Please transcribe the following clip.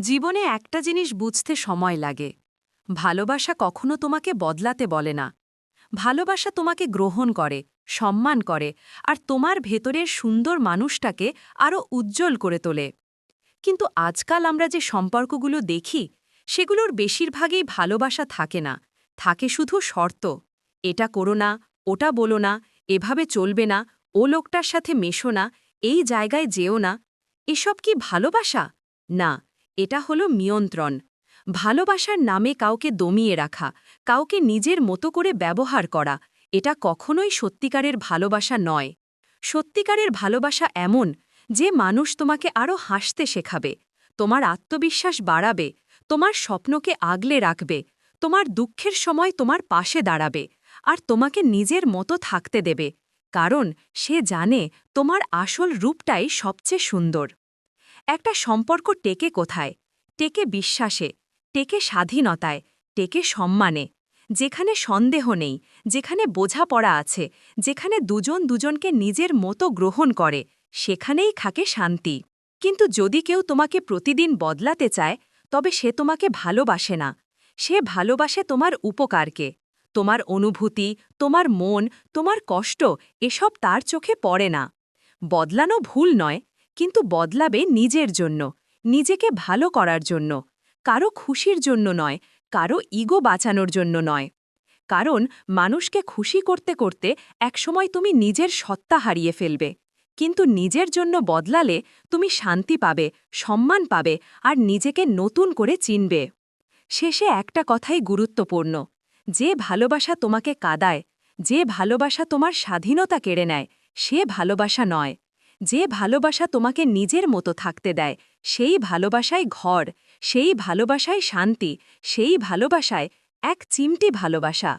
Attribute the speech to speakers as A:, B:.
A: জীবনে একটা জিনিস বুঝতে সময় লাগে। ভালোবাসা কখনো তোমাকে বদলাতে বলে না। ভালোবাসা তোমাকে গ্রহণ করে, সম্মান করে, আর তোমার ভেতরের সুন্দর মানুষটাকে আরও উজ্জ্বল করে তোলে। কিন্তু আজকাল আমরা যে সম্পর্কগুলো দেখি, সেগুলোর বেশিরভাগই ভালোবাসা থাকে না। থাকে শুধু শর্ত, এটা করো না, ওটা বলো না, এভাবে চলবে না, ও লোকটার সাথে মেশো না, এই জায়গায় যেও না। এসব কি ভালোবাসা? না। এটা হলো নিয়ন্ত্রণ। ভালোবাসার নামে কাউকে দমিয়ে রাখা, কাউকে নিজের মতো করে ব্যবহার করা, এটা কখনোই সত্যিকারের ভালোবাসা নয়। সত্যিকারের ভালোবাসা এমন যে মানুষ তোমাকে আরও হাসতে শেখাবে, তোমার আত্মবিশ্বাস বাড়াবে, তোমার স্বপ্নকে আগলে রাখবে, তোমার দুঃখের সময় তোমার পাশে দাঁড়াবে, আর তোমাকে নিজের মতো থাকতে দেবে, কারণ সে জানে তোমার আসল রূপটাই সবচেয়ে সুন্দর। একটা সম্পর্ক টেকে কোথায়? টেকে বিশ্বাসে, টেকে স্বাধীনতায়, টেকে সম্মানে। যেখানে সন্দেহ নেই, যেখানে বোঝাপড়া আছে, যেখানে দুজন দুজনকে নিজের মতো গ্রহণ করে, সেখানেই থাকে শান্তি। কিন্তু যদি কেউ তোমাকে প্রতিদিন বদলাতে চায়, তবে সে তোমাকে ভালোবাসে না। সে ভালোবাসে তোমার উপকারকে। তোমার অনুভূতি, তোমার মন, তোমার কষ্ট, এসব তার চোখে পড়ে না। বদলানো ভুল নয় কিন্তু বদলাবে নিজের জন্য, নিজেকে ভালো করার জন্য। কারও খুশির জন্য নয়, কারও ইগো বাঁচানোর জন্য নয়। কারণ মানুষকে খুশি করতে করতে একসময় তুমি নিজের সত্তা হারিয়ে ফেলবে। কিন্তু নিজের জন্য বদলালে তুমি শান্তি পাবে, সম্মান পাবে আর নিজেকে নতুন করে চিনবে। শেষে একটা কথাই গুরুত্বপূর্ণ, যে ভালোবাসা তোমাকে কাদায়, যে ভালোবাসা তোমার স্বাধীনতা কেড়ে নেয়, সে ভালোবাসা নয়। যে ভালোবাসা তোমাকে নিজের মতো থাকতে দেয়, সেই ভালোবাসায় ঘর, সেই ভালোবাসায় শান্তি, সেই ভালোবাসায় এক চিমটি ভালোবাসা।